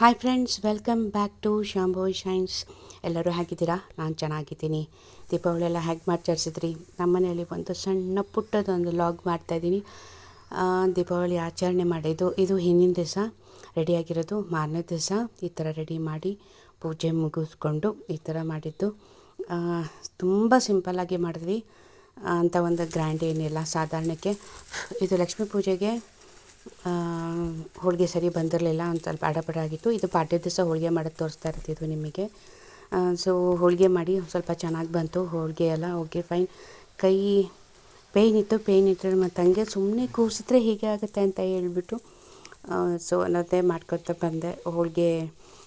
Hi friends welcome back to Shambhoy shines ಎಲ್ಲರೂ ಹೇಗಿದ್ದೀರಾ? ನಾನು ಚೆನ್ನಾಗಿದ್ದೀನಿ. ದೀಪಾವಳಿ ಎಲ್ಲ ಹೇಗೆ ಮಾಡ್ಚಾರಿಸಿದ್ರಿ ನಮ್ಮ ಮನೆಯಲ್ಲಿ ಒಂದು ಸಣ್ಣ ಪುಟ್ಟದೊಂದು ಲಾಗ್ ಮಾಡ್ತಾಯಿದ್ದೀನಿ ದೀಪಾವಳಿ ಆಚರಣೆ ಮಾಡಿದ್ದು ಇದು ಹಿಂದಿನ ದಿವಸ ರೆಡಿಯಾಗಿರೋದು ಮಾರನೇ ದಿವಸ. ಈ ಥರ ರೆಡಿ ಮಾಡಿ ಪೂಜೆ ಮುಗಿಸ್ಕೊಂಡು ಈ ಥರ ಮಾಡಿದ್ದು. ತುಂಬ ಸಿಂಪಲ್ಲಾಗಿ ಮಾಡಿದ್ವಿ. ಅಂತ ಒಂದು ಗ್ರ್ಯಾಂಡ್ ಏನಿಲ್ಲ, ಸಾಧಾರಣಕ್ಕೆ. ಇದು ಲಕ್ಷ್ಮೀ ಪೂಜೆಗೆ ಹೋಳಿಗೆ ಸರಿ ಬಂದಿರಲಿಲ್ಲ ಒಂದು ಸ್ವಲ್ಪ ಅಡಪಡ ಆಗಿತ್ತು. ಇದು ಪಾಡ್ಯ ದಿವಸ ಹೋಳಿಗೆ ಮಾಡೋದು ತೋರಿಸ್ತಾ ಇರ್ತಿದ್ವಿ ನಿಮಗೆ. ಸೊ ಹೋಳಿಗೆ ಮಾಡಿ ಸ್ವಲ್ಪ ಚೆನ್ನಾಗಿ ಬಂತು. ಹೋಳಿಗೆ ಎಲ್ಲ ಓಕೆ ಫೈನ್ ಕೈ ಪೇಯ್ನ್ ಇತ್ತು ಪೇಯ್ನ್ ಇತ್ತು ಮತ್ತು ಹಂಗೆ ಸುಮ್ಮನೆ ಕೂಸಿದ್ರೆ ಹೀಗೆ ಆಗುತ್ತೆ ಅಂತ ಹೇಳಿಬಿಟ್ಟು ಸೊ ಅನ್ನೋದೇ ಮಾಡ್ಕೊತಾ ಬಂದೆ. ಹೋಳಿಗೆ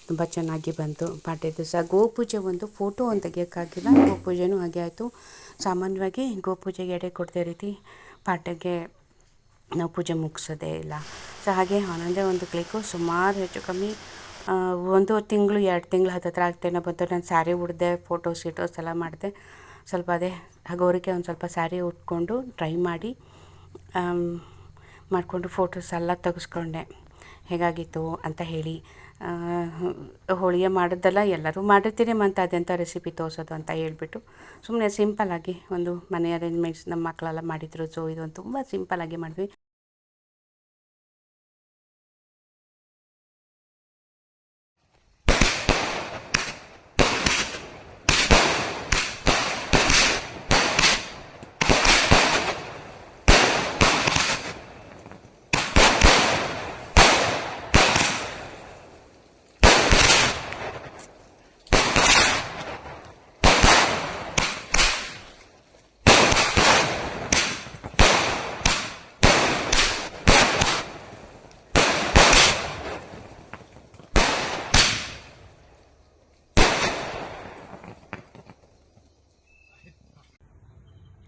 ತುಂಬ ಚೆನ್ನಾಗಿ ಬಂತು ಪಾಡ್ಯ ದಿವಸ. ಗೋಪೂಜೆ ಒಂದು ಫೋಟೋ ಒಂದು ತೆಗಿಯೋಕ್ಕಾಗಿಲ್ಲ. ಗೋಪೂಜೆನೂ ಹಾಗೆ ಆಯಿತು. ಸಾಮಾನ್ಯವಾಗಿ ಗೋಪೂಜೆಗೆ ಎಡೆ ಕೊಡ್ತಾ ರೀತಿ ಪಾಡ್ಯಗೆ ನಾವು ಪೂಜೆ ಮುಗಿಸೋದೇ ಇಲ್ಲ. ಸೊ ಹಾಗೆ ಒಂದೊಂದೇ ಒಂದು ಕ್ಲಿಕ್ಕು ಸುಮಾರು ಹೆಚ್ಚು ಕಮ್ಮಿ ಒಂದು ತಿಂಗಳು, ಎರಡು ತಿಂಗಳು ಹತ್ತತ್ರ ಆಗ್ತೇನೆ ಬಂತು. ನಾನು ಸ್ಯಾರಿ ಉಡ್ದೆ ಫೋಟೋಸ್ ಗಿಟೋಸ್ ಎಲ್ಲ ಮಾಡಿದೆ. ಸ್ವಲ್ಪ ಅದೇ ಹಗೋರಿಕೆ ಒಂದು ಸ್ವಲ್ಪ ಸ್ಯಾರಿ ಉಟ್ಕೊಂಡು ಟ್ರೈ ಮಾಡಿ ಮಾಡಿಕೊಂಡು ಫೋಟೋಸ್ ಎಲ್ಲ ತೆಗೆಸ್ಕೊಂಡೆ. ಹೇಗಾಗಿತ್ತು ಅಂತ ಹೇಳಿ ಹೋಳಿಗೆ ಮಾಡೋದಲ್ಲ ಎಲ್ಲರೂ ಮಾಡಿರ್ತೀರಿ ಮತ್ತು ಅದೆಂಥ ರೆಸಿಪಿ ತೋರಿಸೋದು ಅಂತ ಹೇಳಿಬಿಟ್ಟು ಸುಮ್ಮನೆ ಸಿಂಪಲ್ಲಾಗಿ ಒಂದು ಮನೆ ಅರೇಂಜ್ಮೆಂಟ್ಸ್ ನಮ್ಮ ಮಕ್ಕಳೆಲ್ಲ ಮಾಡಿದ್ರು. ಸೊ ಇದೊಂದು ತುಂಬ ಸಿಂಪಲ್ಲಾಗಿ ಮಾಡಿದ್ವಿ.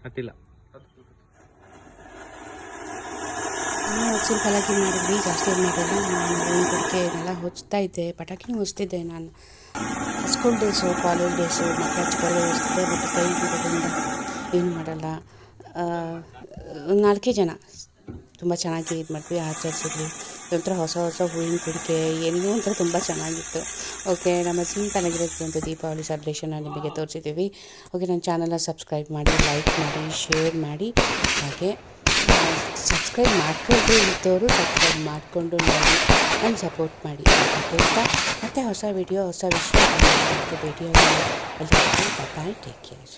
ಹತ್ತಿಲ್ಲ. ಸಿಂಪಲಾಗಿ ಮಾಡಿದ್ವಿ, ಜಾಸ್ತಿ ಮಾಡಿಲ್ಲ. ನಾನು ಕುಡಿಕೆ ಇದನ್ನೆಲ್ಲ ಹೊಚ್ತಾ ಇದ್ದೆ ಪಟಾಕಿನೂ ಹೊಚ್ತಿದ್ದೆ ನಾನು. ಸ್ಕೂಲ್ ಡೇಸು ಕಾಲೇಜ್ ಡೇಸು ಮಕ್ಕಳ ಚಿಕ್ಕವರಿಗೆ ಹೊಚ್ತಿದ್ದೆ ಬಟ್ ಕೈ ಬಿಡೋದ್ರಿಂದ ಏನು ಮಾಡಲ್ಲ. ನಾಲ್ಕೇ ಜನ. ತುಂಬ ಚೆನ್ನಾಗಿ ಇದು ಮಾಡಿದ್ವಿ ಆಚರಿಸಿದ್ವಿ. ಒಂಥರ ಹೊಸ ಹೊಸ ಹೂವಿನ ಕುಡಿಕೆ ಏನೋ ಒಂಥರ ತುಂಬ ಚೆನ್ನಾಗಿತ್ತು. ಓಕೆ, ನಮ್ಮ ಸಿಂಪಲಾಗಿರೋದು ಒಂದು ದೀಪಾವಳಿ ಸೆಲೆಬ್ರೇಷನ್ನ ನಿಮಗೆ ತೋರಿಸಿದ್ದೀವಿ. ಓಕೆ, ನನ್ನ ಚಾನಲ್ನ ಸಬ್ಸ್ಕ್ರೈಬ್ ಮಾಡಿ ಲೈಕ್ ಮಾಡಿ ಶೇರ್ ಮಾಡಿ, ಹಾಗೆ ಸಬ್ಸ್ಕ್ರೈಬ್ ಮಾಡ್ಕೊಂಡು ಇದ್ದವರು ಸಬ್ಸ್ಕ್ರೈಬ್ ಮಾಡಿಕೊಂಡು ನೋಡಿ ನಾನು ಸಪೋರ್ಟ್ ಮಾಡಿ ಅಂತ ಮತ್ತು ಹೊಸ ವಿಡಿಯೋ ಹೊಸ ವಿಷಯ ಭೇಟಿಯಾಗಿ ಅಲ್ಲಿ ಬಾಯ್ ಟೇಕ್ ಕೇರ್